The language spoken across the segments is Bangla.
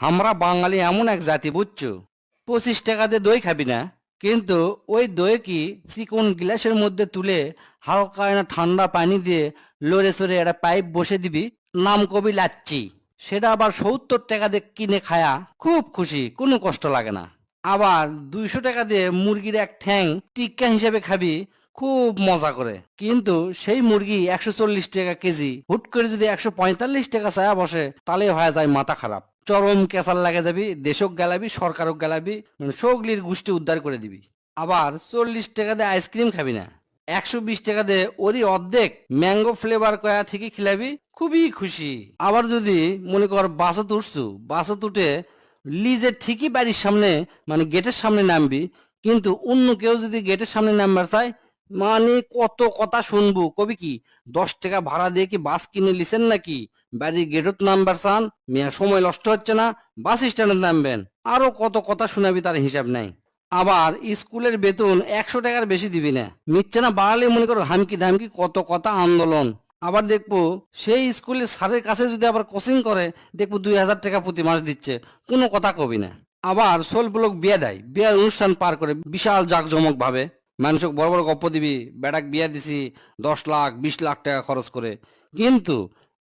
আমরা বাঙালি এমন এক জাতি, বুঝছ? পঁচিশ টাকা দিয়ে দই খাবি না। কিন্তু ওই দই কি চিকন গ্লাসের মধ্যে তুলে হালকা না ঠান্ডা পানি দিয়ে লড়ে সরে একটা পাইপ বসে দিবি, নাম কবি লাচ্ছি সেটা আবার সত্তর টাকা দিয়ে কিনে খায়া খুব খুশি, কোনো কষ্ট লাগে না। আবার দুইশো টাকা দিয়ে মুরগির এক ঠ্যাং টিক্কা হিসেবে খাবি, খুব মজা করে। কিন্তু সেই মুরগি একশো চল্লিশ টাকা কেজি, হুট করে যদি একশো পঁয়তাল্লিশ টাকা চায়া বসে, তাহলে হয়ে যায় মাথা খারাপ। চরম কেসার লাগে যাবি দেশক গেলাবি, সরকারক গেলাবি মানে সগলির গোষ্ঠী উদ্ধার করে দিবি। আবার চল্লিশ টাকা দিয়ে আইসক্রিম খাবি না, একশো বিশ টাকা দিয়ে ওরই অর্ধেক ম্যাঙ্গো ফ্লেভার কয়া ঠিকই খিলাবি, খুবই খুশি। আবার যদি মনে কর বাসত উঠছু, বাসত উঠে লিজের ঠিকই বাড়ির সামনে মানে গেটের সামনে নামবি, কিন্তু অন্য কেউ যদি গেটের সামনে নামবার চায় মানে কত কথা শুনব? কবি কি, দশ টাকা ভাড়া দিয়ে কি বাস কিনে লিছেন নাকি? বাড়ির গেটত নামবার চান, মেয়া সময় নষ্ট হচ্ছে না, বাস স্ট্যান্ডে নামবেন। আরও কত কথা শোনাবি তার হিসাব নাই। আবার স্কুলের বেতন একশো টাকার বেশি দিবি না। মিথ্যে না বাড়ালে মনে করো হামকি ধামকি কত কথা আন্দোলন। আবার দেখব সেই স্কুলের স্যারের কাছে যদি আবার কোচিং করে, দেখব দুই হাজার টাকা প্রতি মাস দিচ্ছে। কোনো কথা কবি না। আবার সোলপুলক বিয়ে দেয়। বিয়ের অনুষ্ঠান পার করে বিশাল জাঁকজমক ভাবে মানুষক বড় বড় গপ্প দিবি, বেটাক বিয়া দিছি, দশ লাখ, বিশ লাখ টাকা খরচ করে। কিন্তু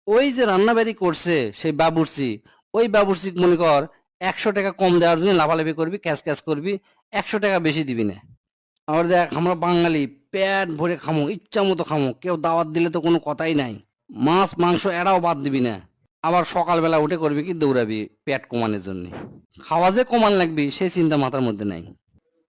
ওই যে রান্নাবাড়ি করছে, সেই বাবুর্চি, ওই বাবুর্চি মনে কর একশো টাকা কম দেওয়ার জন্য লাফালাফি করবি ক্যাশ ক্যাশ করবি, একশো টাকা বেশি দিবি না। আবার দেখ, আমরা বাঙালি, পেট ভরে খামো, ইচ্ছা মতো খামো, কেউ দাওয়াত দিলে তো কোনো কথাই নাই। মাছ, মাংস এরাও বাদ দিবি না। আবার সকালবেলা উঠে করবি কি দৌড়াবি পেট কমানোর জন্য। খাওয়া যে কমান লাগবি সেই চিন্তা মাথার মধ্যে নাই।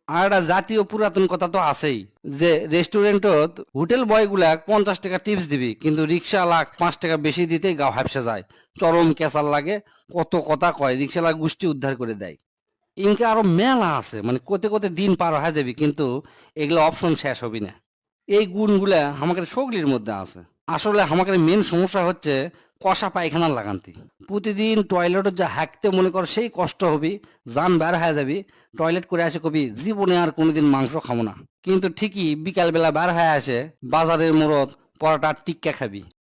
আর একটা জাতীয় পুরাতন কথা তো আছেই, যে রেস্টুরেন্টত হোটেল বয়গুলা পঞ্চাশ টাকা টিপস দিবি, কিন্তু রিক্সা লাখ পাঁচ টাকা বেশি দিতেই গা হাফসে যায়। চরম কেসার লাগে, কত কথা কয় রিক্সালা গোষ্ঠী উদ্ধার করে দেয়। ইনকে আরও মেলা আছে মানে কোতে কোতে দিন পার হয়ে যাবি, কিন্তু এগুলো অপশন শেষ হবি না। এই গুণগুলা আমাদের সগলির মধ্যে আছে। আসলে আমাদের মেন সমস্যা হচ্ছে কষা পায়খানা লাগান্তি। প্রতিদিন টয়লেটে যা হাঁকতে মনে কর, সেই কষ্ট হবি, যান বের হয়ে যাবি। টয়লেট করে আসে কবি, জীবনে আর কোনোদিন মাংস খাব না। কিন্তু ঠিকই বিকালবেলা বের হয়ে আসে বাজারের মোড়ত পরোটা টিক্কা খাবি।